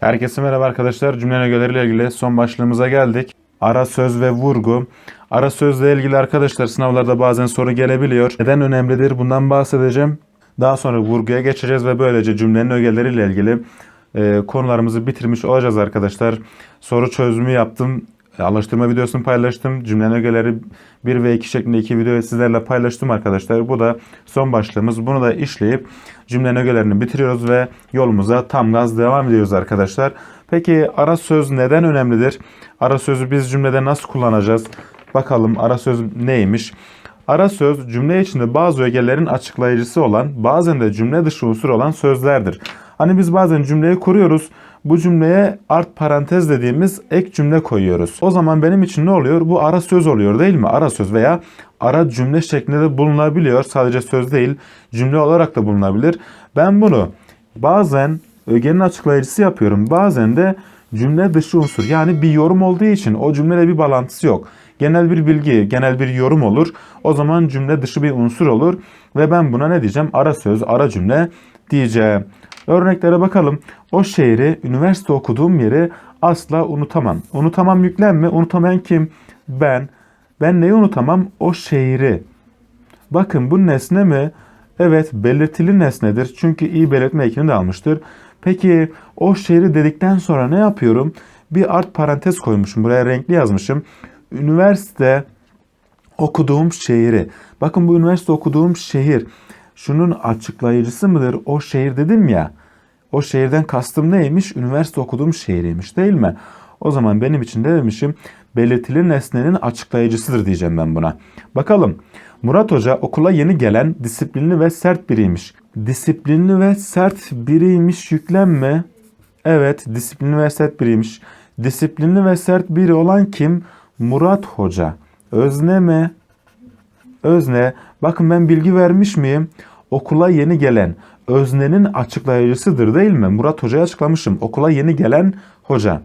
Herkese merhaba arkadaşlar. Cümle ögeleriyle ilgili son başlığımıza geldik. Ara söz ve vurgu. Ara sözle ilgili arkadaşlar sınavlarda bazen soru gelebiliyor. Neden önemlidir? Bundan bahsedeceğim. Daha sonra vurguya geçeceğiz ve böylece cümlenin ögeleriyle ilgili e, konularımızı bitirmiş olacağız arkadaşlar. Soru çözümü yaptım. Alıştırma videosunu paylaştım. Cümlenin ögeleri 1 ve 2 şeklinde iki videoyu sizlerle paylaştım arkadaşlar. Bu da son başlığımız. Bunu da işleyip cümlenin ögelerini bitiriyoruz ve yolumuza tam gaz devam ediyoruz arkadaşlar. Peki ara söz neden önemlidir? Ara sözü biz cümlede nasıl kullanacağız? Bakalım ara söz neymiş? Ara söz cümle içinde bazı ögelerin açıklayıcısı olan, bazen de cümle dışı unsur olan sözlerdir. Hani biz bazen cümleyi kuruyoruz. Bu cümleye art parantez dediğimiz ek cümle koyuyoruz. O zaman benim için ne oluyor? Bu ara söz oluyor değil mi? Ara söz veya ara cümle şeklinde de bulunabiliyor. Sadece söz değil, cümle olarak da bulunabilir. Ben bunu bazen ögenin açıklayıcısı yapıyorum. Bazen de cümle dışı unsur. Yani bir yorum olduğu için o cümleyle bir bağlantısı yok. Genel bir bilgi, genel bir yorum olur. O zaman cümle dışı bir unsur olur. Ve ben buna ne diyeceğim? Ara söz, ara cümle diyeceğim. Örneklere bakalım. O şehri, üniversite okuduğum yeri asla unutamam. Unutamam yüklem mi? Unutamayan kim? Ben. Ben neyi unutamam? O şehri. Bakın bu nesne mi? Evet belirtili nesnedir. Çünkü iyi belirtme ekini de almıştır. Peki o şehri dedikten sonra ne yapıyorum? Bir art parantez koymuşum. Buraya renkli yazmışım. Üniversite okuduğum şehri. Bakın bu üniversite okuduğum şehir. Şunun açıklayıcısı mıdır? O şehir dedim ya. O şehirden kastım neymiş? Üniversite okuduğum şehriymiş değil mi? O zaman benim için ne demişim? Belirtili nesnenin açıklayıcısıdır diyeceğim ben buna. Bakalım. Murat Hoca okula yeni gelen disiplinli ve sert biriymiş. Disiplinli ve sert biriymiş yüklem mi? Evet, disiplinli ve sert biriymiş. Disiplinli ve sert biri olan kim? Murat Hoca. Özne mi? Özne. Bakın ben bilgi vermiş miyim? Okula yeni gelen. Öznenin açıklayıcısıdır değil mi? Murat Hoca'ya açıklamışım. Okula yeni gelen hoca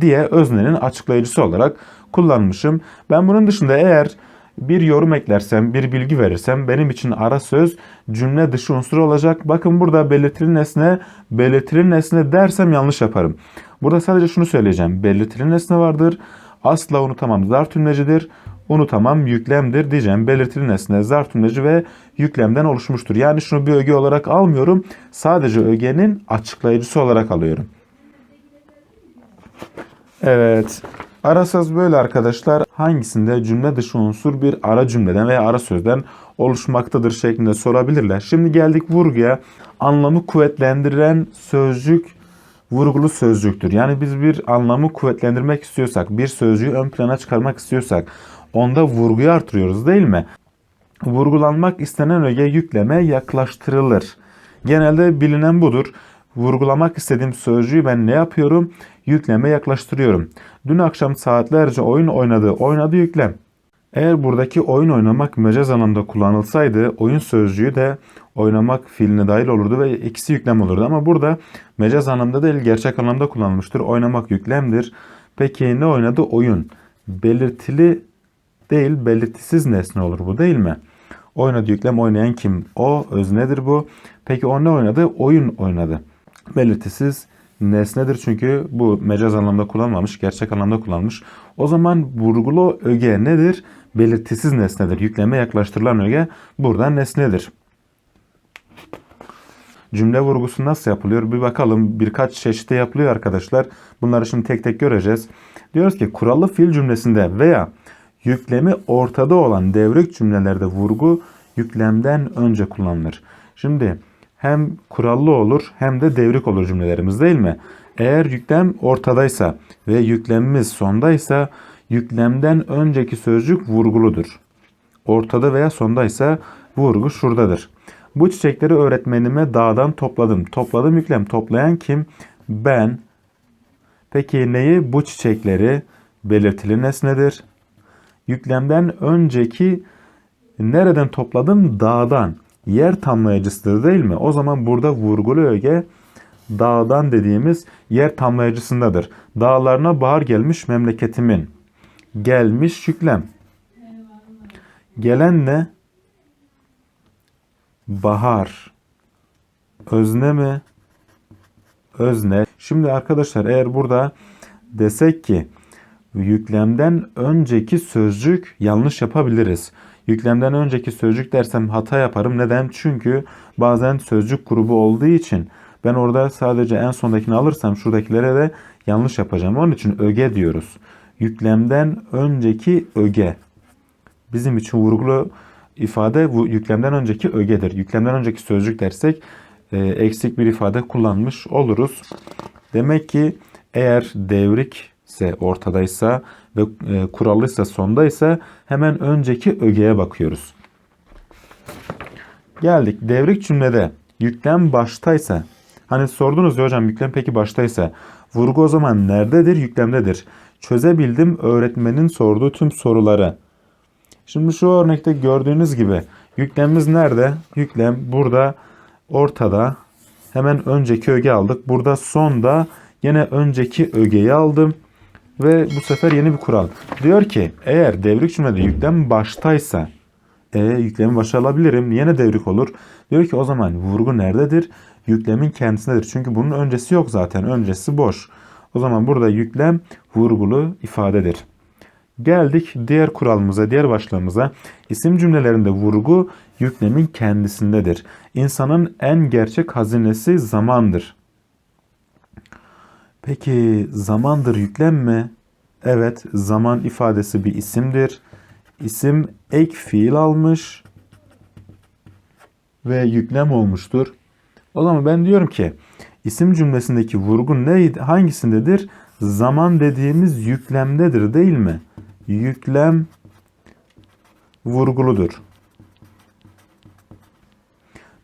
diye öznenin açıklayıcısı olarak kullanmışım. Ben bunun dışında eğer bir yorum eklersem, bir bilgi verirsem benim için ara söz cümle dışı unsur olacak. Bakın burada belirtili nesne, belirtili nesne dersem yanlış yaparım. Burada sadece şunu söyleyeceğim. Belirtili nesne vardır. Asla unutamam zar tümlecidir. Unutamam yüklemdir diyeceğim. Belirtili nesne zar tümleci ve yüklemden oluşmuştur. Yani şunu bir öge olarak almıyorum. Sadece ögenin açıklayıcısı olarak alıyorum. Evet. Ara söz böyle arkadaşlar. Hangisinde cümle dışı unsur bir ara cümleden veya ara sözden oluşmaktadır şeklinde sorabilirler. Şimdi geldik vurguya. Anlamı kuvvetlendiren sözcük vurgulu sözcüktür. Yani biz bir anlamı kuvvetlendirmek istiyorsak, bir sözcüğü ön plana çıkarmak istiyorsak onda vurguyu artırıyoruz değil mi? Vurgulanmak istenen öge yükleme yaklaştırılır. Genelde bilinen budur. Vurgulamak istediğim sözcüğü ben ne yapıyorum? Yükleme yaklaştırıyorum. Dün akşam saatlerce oyun oynadı. Oynadı yüklem. Eğer buradaki oyun oynamak mecaz anlamda kullanılsaydı oyun sözcüğü de oynamak fiiline dahil olurdu ve ikisi yüklem olurdu. Ama burada mecaz anlamda değil gerçek anlamda kullanılmıştır. Oynamak yüklemdir. Peki ne oynadı? Oyun. Belirtili değil belirtisiz nesne olur bu değil mi? Oynadı yüklem oynayan kim? O öznedir bu. Peki o ne oynadı? Oyun oynadı. Belirtisiz nesnedir çünkü bu mecaz anlamda kullanılmamış, gerçek anlamda kullanılmış. O zaman vurgulu öge nedir? Belirtisiz nesnedir. Yükleme yaklaştırılan öge burada nesnedir. Cümle vurgusu nasıl yapılıyor? Bir bakalım. Birkaç çeşitte yapılıyor arkadaşlar. Bunları şimdi tek tek göreceğiz. Diyoruz ki kurallı fiil cümlesinde veya yüklemi ortada olan devrik cümlelerde vurgu yüklemden önce kullanılır. Şimdi hem kurallı olur hem de devrik olur cümlelerimiz değil mi? Eğer yüklem ortadaysa ve yüklemimiz sondaysa yüklemden önceki sözcük vurguludur. Ortada veya sondaysa vurgu şuradadır. Bu çiçekleri öğretmenime dağdan topladım. Topladım yüklem. Toplayan kim? Ben. Peki neyi? Bu çiçekleri belirtili nesnedir. Yüklemden önceki nereden topladım? Dağdan. Yer tamlayıcısıdır değil mi? O zaman burada vurgulu öge dağdan dediğimiz yer tamlayıcısındadır. Dağlarına bahar gelmiş memleketimin. Gelmiş yüklem. Gelen ne? Bahar. Özne mi? özne. Şimdi arkadaşlar eğer burada desek ki yüklemden önceki sözcük yanlış yapabiliriz. Yüklemden önceki sözcük dersem hata yaparım. Neden? Çünkü bazen sözcük grubu olduğu için ben orada sadece en sondakini alırsam şuradakilere de yanlış yapacağım. Onun için öge diyoruz. Yüklemden önceki öge. Bizim için vurgulu ifade bu yüklemden önceki ögedir. Yüklemden önceki sözcük dersek e, eksik bir ifade kullanmış oluruz. Demek ki eğer devrik ise ortadaysa ve e, kurallıysa sondaysa hemen önceki ögeye bakıyoruz. Geldik devrik cümlede yüklem baştaysa hani sordunuz ya hocam yüklem peki baştaysa vurgu o zaman nerededir yüklemdedir. Çözebildim öğretmenin sorduğu tüm soruları. Şimdi şu örnekte gördüğünüz gibi yüklemimiz nerede? Yüklem burada ortada. Hemen önceki öge aldık. Burada sonda yine önceki ögeyi aldım. Ve bu sefer yeni bir kural. Diyor ki eğer devrik cümlede yüklem baştaysa e, yüklemi başa alabilirim. Yine devrik olur. Diyor ki o zaman vurgu nerededir? Yüklemin kendisindedir. Çünkü bunun öncesi yok zaten. Öncesi boş. O zaman burada yüklem vurgulu ifadedir. Geldik diğer kuralımıza, diğer başlığımıza. İsim cümlelerinde vurgu yüklemin kendisindedir. İnsanın en gerçek hazinesi zamandır. Peki zamandır yüklem mi? Evet, zaman ifadesi bir isimdir. İsim ek fiil almış ve yüklem olmuştur. O zaman ben diyorum ki isim cümlesindeki vurgu neydi? Hangisindedir? Zaman dediğimiz yüklemdedir değil mi? Yüklem vurguludur.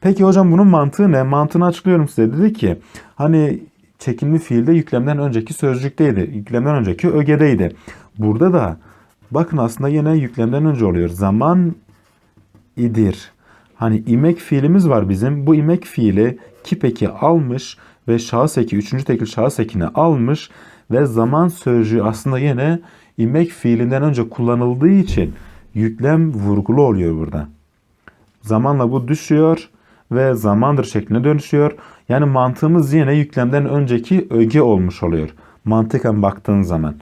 Peki hocam bunun mantığı ne? Mantığını açıklıyorum size. Dedi ki hani çekimli fiilde yüklemden önceki sözcükteydi. Yüklemden önceki ögedeydi. Burada da bakın aslında yine yüklemden önce oluyor. Zaman idir. Hani imek fiilimiz var bizim. Bu imek fiili kipeki almış ve şahıs eki, üçüncü tekil şahıs ekini almış ve zaman sözcüğü aslında yine imek fiilinden önce kullanıldığı için yüklem vurgulu oluyor burada. Zamanla bu düşüyor ve zamandır şekline dönüşüyor. Yani mantığımız yine yüklemden önceki öge olmuş oluyor. Mantıken baktığın zaman.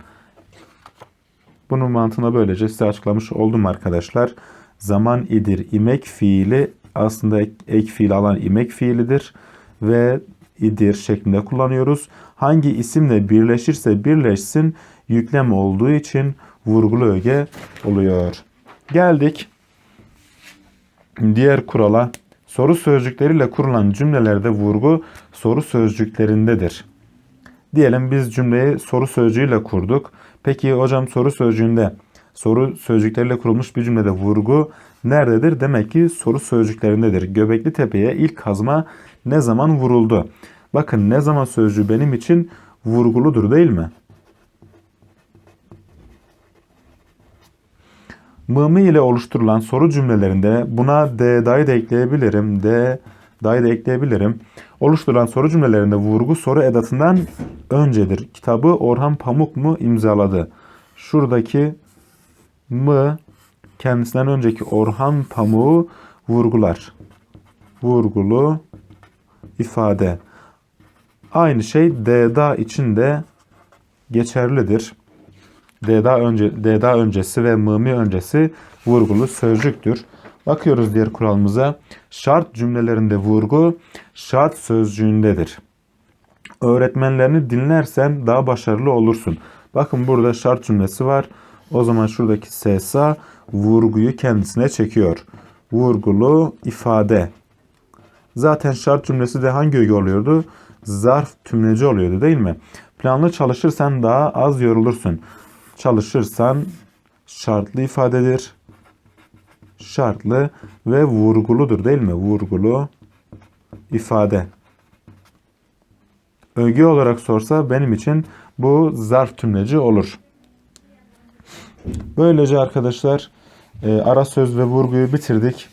Bunun mantığını böylece size açıklamış oldum arkadaşlar. Zaman idir imek fiili aslında ek, ek fiil alan imek fiilidir ve idir şeklinde kullanıyoruz. Hangi isimle birleşirse birleşsin yüklem olduğu için vurgulu öge oluyor. Geldik diğer kurala. Soru sözcükleriyle kurulan cümlelerde vurgu soru sözcüklerindedir. Diyelim biz cümleyi soru sözcüğüyle kurduk. Peki hocam soru sözcüğünde soru sözcükleriyle kurulmuş bir cümlede vurgu nerededir? Demek ki soru sözcüklerindedir. Göbekli Tepe'ye ilk kazma ne zaman vuruldu? Bakın ne zaman sözcüğü benim için vurguludur değil mi? Mımı ile oluşturulan soru cümlelerinde buna D dayı da ekleyebilirim. D dayı da ekleyebilirim. Oluşturulan soru cümlelerinde vurgu soru edatından öncedir. Kitabı Orhan Pamuk mu imzaladı? Şuradaki mı kendisinden önceki Orhan Pamuk'u vurgular. Vurgulu ifade. Aynı şey DDA için de geçerlidir. DDA önce DDA öncesi ve mımi öncesi vurgulu sözcüktür. Bakıyoruz diğer kuralımıza. Şart cümlelerinde vurgu şart sözcüğündedir. Öğretmenlerini dinlersen daha başarılı olursun. Bakın burada şart cümlesi var. O zaman şuradaki sesa vurguyu kendisine çekiyor. Vurgulu ifade. Zaten şart cümlesi de hangi öge oluyordu? Zarf tümleci oluyordu değil mi? Planlı çalışırsan daha az yorulursun. Çalışırsan şartlı ifadedir. Şartlı ve vurguludur değil mi? Vurgulu ifade. Öge olarak sorsa benim için bu zarf tümleci olur. Böylece arkadaşlar e, ara söz ve vurguyu bitirdik.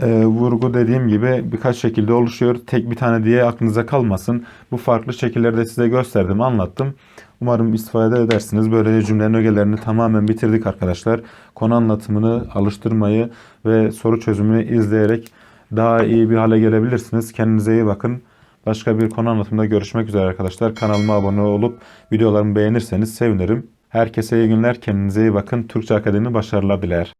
E, vurgu dediğim gibi birkaç şekilde oluşuyor. Tek bir tane diye aklınıza kalmasın. Bu farklı şekillerde size gösterdim, anlattım. Umarım istifade edersiniz. Böylece cümlenin ögelerini tamamen bitirdik arkadaşlar. Konu anlatımını, alıştırmayı ve soru çözümünü izleyerek daha iyi bir hale gelebilirsiniz. Kendinize iyi bakın. Başka bir konu anlatımında görüşmek üzere arkadaşlar. Kanalıma abone olup videolarımı beğenirseniz sevinirim. Herkese iyi günler. Kendinize iyi bakın. Türkçe Akademi başarılar diler.